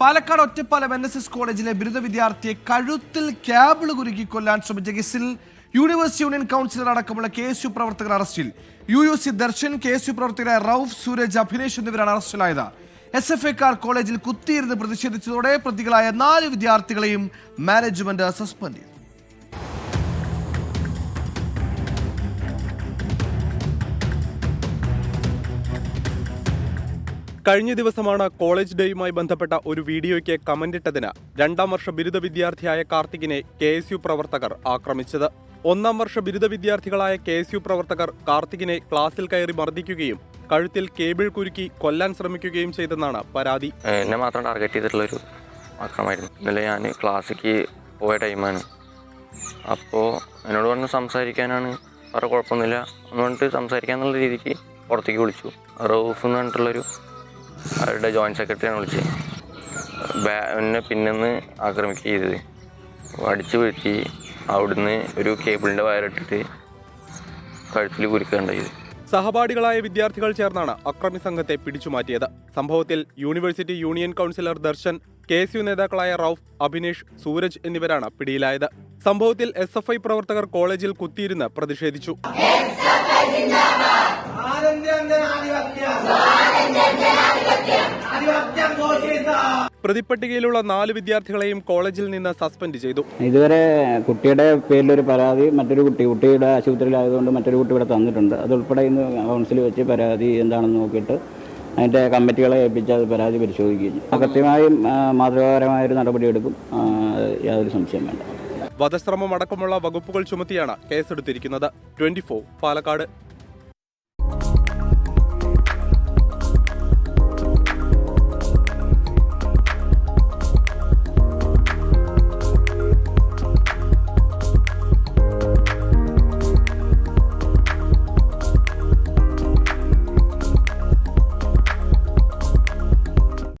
Palakkad Ottapalam N S S കോളേജിലെ ബിരുദ വിദ്യാർത്ഥിയെ കഴുത്തിൽ ക്യാബിൾ കുരുക്കി കൊല്ലാൻ ശ്രമിച്ച കേസിൽ യൂണിവേഴ്സിറ്റി യൂണിയൻ കൗൺസിലർ അടക്കമുള്ള കെ എസ് യു പ്രവർത്തകർ അറസ്റ്റിൽ. U U C Darshan K S U പ്രവർത്തകരായ റൌഫ് സൂരജ് അഭിനേഷ് എന്നിവരാണ് അറസ്റ്റിലായത്. എസ് എഫ് ഐക്കാർ കോളേജിൽ കുത്തിയിരുന്ന് പ്രതിഷേധിച്ചതോടെ പ്രതികളായ നാല് വിദ്യാർത്ഥികളെയും മാനേജ്മെന്റ് സസ്പെൻഡ് ചെയ്തു കഴിഞ്ഞ ദിവസമാണ് കോളേജ് ഡേയുമായി ബന്ധപ്പെട്ട ഒരു വീഡിയോയ്ക്ക് കമന്റിട്ടതിന് രണ്ടാം വർഷ ബിരുദ വിദ്യാർത്ഥിയായ കാർത്തികിനെ കെ എസ് യു പ്രവർത്തകർ ആക്രമിച്ചത്. ഒന്നാം വർഷ ബിരുദ വിദ്യാർത്ഥികളായ കെ എസ് യു പ്രവർത്തകർ കാർത്തികിനെ ക്ലാസ്സിൽ കയറി മർദ്ദിക്കുകയും കഴുത്തിൽ കേബിൾ കുരുക്കി കൊല്ലാൻ ശ്രമിക്കുകയും ചെയ്തെന്നാണ് പരാതി. എന്നെ മാത്രം ടാർഗറ്റ് ചെയ്തിട്ടുള്ളൊരു ആക്രമമായിരുന്നു. ഇന്നലെ ഞാൻ പോയ ടൈമാണ് അപ്പോൾ എന്നോട് വന്ന് സംസാരിക്കാനാണ്. വേറെ കുഴപ്പമൊന്നുമില്ല. എന്ന് പറഞ്ഞിട്ട് സംസാരിക്കാന്നുള്ള രീതിക്ക് പുറത്തേക്ക് വിളിച്ചു. റൌഫ് എന്ന് പറഞ്ഞിട്ടുള്ളൊരു അവരുടെ ജോയിന്റ് സെക്രട്ടറിയാണ് വിളിച്ചത് ബാ എന്നെ പിന്നെന്ന് ആക്രമിക്കുക ചെയ്തത്. അടിച്ചു വീഴ്ത്തി അവിടുന്ന് ഒരു കേബിളിന്റെ വയറിട്ടിട്ട് കഴുത്തിൽ കുരുക്കുകയുണ്ടായത് സഹപാഠികളായ വിദ്യാർത്ഥികൾ ചേർന്നാണ് അക്രമി സംഘത്തെ പിടിച്ചു മാറ്റിയത് സംഭവത്തിൽ university union councillor Darshan K S U നേതാക്കളായ റൌഫ് അഭിനേഷ് സൂരജ് എന്നിവരാണ് പിടിയിലായത്. സംഭവത്തിൽ എസ് പ്രവർത്തകർ കോളേജിൽ കുത്തിയിരുന്ന് പ്രതിഷേധിച്ചു. പ്രതിപ്പട്ടികയിലുള്ള നാല് വിദ്യാർത്ഥികളെയും കോളേജിൽ നിന്ന് സസ്പെൻഡ് ചെയ്തു. ഇതുവരെ കുട്ടിയുടെ പേരിലൊരു പരാതി മറ്റൊരു കുട്ടി കുട്ടിയുടെ ആശുപത്രിയിലായതുകൊണ്ട് മറ്റൊരു കുട്ടി ഇവിടെ തന്നിട്ടുണ്ട്. അതുൾപ്പെടെ ഇന്ന് കൗൺസിൽ വെച്ച് പരാതി എന്താണെന്ന് നോക്കിയിട്ട് അതിന്റെ കമ്മിറ്റികളെ ഏൽപ്പിച്ച് അത് പരാതി പരിശോധിക്കുകയും കൃത്യമായും മാതൃകാപരമായൊരു നടപടിയെടുക്കും. യാതൊരു സംശയം വേണ്ട. വധശ്രമം അടക്കമുള്ള വകുപ്പുകൾ ചുമത്തിയാണ് കേസെടുത്തിരിക്കുന്നത്. Twenty four Palakkad.